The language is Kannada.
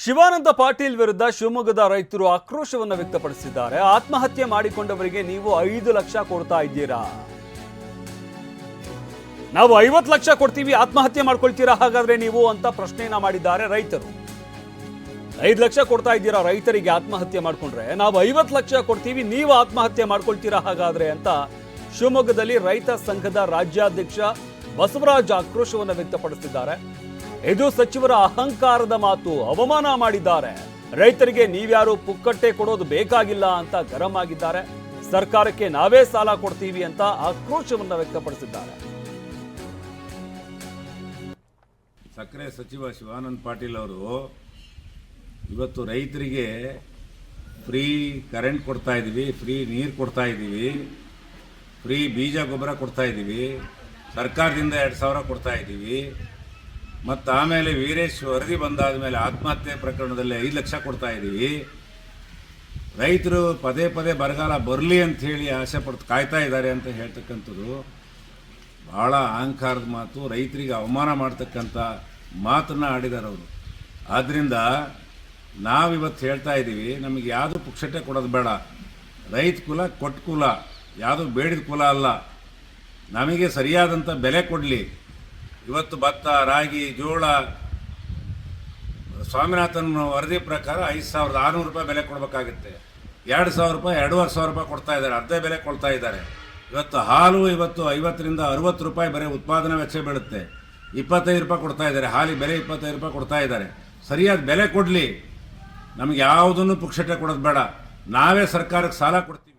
ಶಿವಾನಂದ ಪಾಟೀಲ್ ವಿರುದ್ಧ ಶಿವಮೊಗ್ಗದ ರೈತರು ಆಕ್ರೋಶವನ್ನು ವ್ಯಕ್ತಪಡಿಸಿದ್ದಾರೆ. ಆತ್ಮಹತ್ಯೆ ಮಾಡಿಕೊಂಡವರಿಗೆ ನೀವು ಐದು ಲಕ್ಷ ಕೊಡ್ತಾ ಇದ್ದೀರಾ? ನಾವು ಐವತ್ತು ಲಕ್ಷ ಕೊಡ್ತೀವಿ, ಆತ್ಮಹತ್ಯೆ ಮಾಡ್ಕೊಳ್ತೀರಾ? ಹಾಗಾದ್ರೆ ನೀವು ಅಂತ ಪ್ರಶ್ನೆಯನ್ನ ಮಾಡಿದ್ದಾರೆ ರೈತರು. ಐದು ಲಕ್ಷ ಕೊಡ್ತಾ ಇದ್ದೀರಾ ರೈತರಿಗೆ ಆತ್ಮಹತ್ಯೆ ಮಾಡ್ಕೊಂಡ್ರೆ? ನಾವು ಐವತ್ತು ಲಕ್ಷ ಕೊಡ್ತೀವಿ, ನೀವು ಆತ್ಮಹತ್ಯೆ ಮಾಡ್ಕೊಳ್ತೀರಾ ಹಾಗಾದ್ರೆ ಅಂತ ಶಿವಮೊಗ್ಗದಲ್ಲಿ ರೈತ ಸಂಘದ ರಾಜ್ಯಾಧ್ಯಕ್ಷ ಬಸವರಾಜ್ ಆಕ್ರೋಶವನ್ನು ವ್ಯಕ್ತಪಡಿಸಿದ್ದಾರೆ. ಇದು ಸಚಿವರ ಅಹಂಕಾರದ ಮಾತು ಅವಮಾನ ಮಾಡಿದ್ದಾರೆ. ರೈತರಿಗೆ ನೀವ್ಯಾರು ಪುಕ್ಕಟ್ಟೆ ಕೊಡೋದು ಬೇಕಾಗಿಲ್ಲ ಅಂತ ಗರಂ ಆಗಿದ್ದಾರೆ. ಸರ್ಕಾರಕ್ಕೆ ನಾವೇ ಸಾಲ ಕೊಡ್ತೀವಿ ಅಂತ ಆಕ್ರೋಶವನ್ನು ವ್ಯಕ್ತಪಡಿಸಿದ್ದಾರೆ. ಸಕ್ಕರೆ ಸಚಿವ ಶಿವಾನಂದ ಪಾಟೀಲ್ ಅವರು ಇವತ್ತು ರೈತರಿಗೆ ಫ್ರೀ ಕರೆಂಟ್ ಕೊಡ್ತಾ ಇದ್ದೀವಿ, ಫ್ರೀ ನೀರು ಕೊಡ್ತಾ ಇದ್ದೀವಿ, ಫ್ರೀ ಬೀಜ ಗೊಬ್ಬರ ಕೊಡ್ತಾ ಇದ್ದೀವಿ, ಸರ್ಕಾರದಿಂದ ಎರಡು ಸಾವಿರ ಕೊಡ್ತಾ ಇದ್ದೀವಿ. ಮತ್ತು ಆಮೇಲೆ ವೀರೇಶ್ ವರದಿ ಬಂದಾದ ಮೇಲೆ ಆತ್ಮಹತ್ಯೆ ಪ್ರಕರಣದಲ್ಲಿ ಐದು ಲಕ್ಷ ಕೊಡ್ತಾ ಇದ್ದೀವಿ ರೈತರು ಪದೇ ಪದೇ ಬರಗಾಲ ಬರಲಿ ಅಂತ ಹೇಳಿ ಆಸೆ ಪಡ್ತು ಕಾಯ್ತಾ ಇದ್ದಾರೆ ಅಂತ ಹೇಳ್ತಕ್ಕಂಥದ್ದು. ಭಾಳ ಅಹಂಕಾರದ ಮಾತು, ರೈತರಿಗೆ ಅವಮಾನ ಮಾಡ್ತಕ್ಕಂಥ ಮಾತನ್ನು ಆಡಿದ್ದಾರೆ ಅವರು. ಆದ್ದರಿಂದ ನಾವಿವತ್ತು ಹೇಳ್ತಾ ಇದ್ದೀವಿ ನಮಗೆ ಯಾವುದು ಪುಕ್ಷಟೆ ಕೊಡೋದು ಬೇಡ. ರೈತ ಕುಲ ಕೊಟ್ಟ ಕುಲ ಯಾವುದು ಬೇಡಿದ ಕುಲ ಅಲ್ಲ. ನಮಗೆ ಸರಿಯಾದಂಥ ಬೆಲೆ ಕೊಡಲಿ. ಇವತ್ತು ಭತ್ತ, ರಾಗಿ, ಜೋಳ ಸ್ವಾಮಿನಾಥನ್ ವರದಿ ಪ್ರಕಾರ ಐದು ಸಾವಿರದ ಆರುನೂರು ರೂಪಾಯಿ ಬೆಲೆ ಕೊಡಬೇಕಾಗುತ್ತೆ. ಎರಡು ಸಾವಿರ ರೂಪಾಯಿ, ಎರಡೂವರೆ ಸಾವಿರ ರೂಪಾಯಿ ಕೊಡ್ತಾ ಇದ್ದಾರೆ. ಅರ್ಧ ಬೆಲೆ ಕೊಡ್ತಾ ಇದ್ದಾರೆ. ಇವತ್ತು ಹಾಲು ಇವತ್ತು ಐವತ್ತರಿಂದ ಅರುವತ್ತು ರೂಪಾಯಿ ಬರೀ ಉತ್ಪಾದನಾ ವೆಚ್ಚ ಬೀಳುತ್ತೆ. ಇಪ್ಪತ್ತೈದು ರೂಪಾಯಿ ಕೊಡ್ತಾ ಇದ್ದಾರೆ. ಹಾಲಿಗೆ ಬೆಲೆ ಇಪ್ಪತ್ತೈದು ರೂಪಾಯಿ ಕೊಡ್ತಾ ಇದ್ದಾರೆ. ಸರಿಯಾದ ಬೆಲೆ ಕೊಡಲಿ. ನಮ್ಗೆ ಯಾವುದನ್ನು ಪುಕ್ಷಟೆ ಕೊಡೋದು ಬೇಡ. ನಾವೇ ಸರ್ಕಾರಕ್ಕೆ ಸಾಲ ಕೊಡ್ತೀವಿ.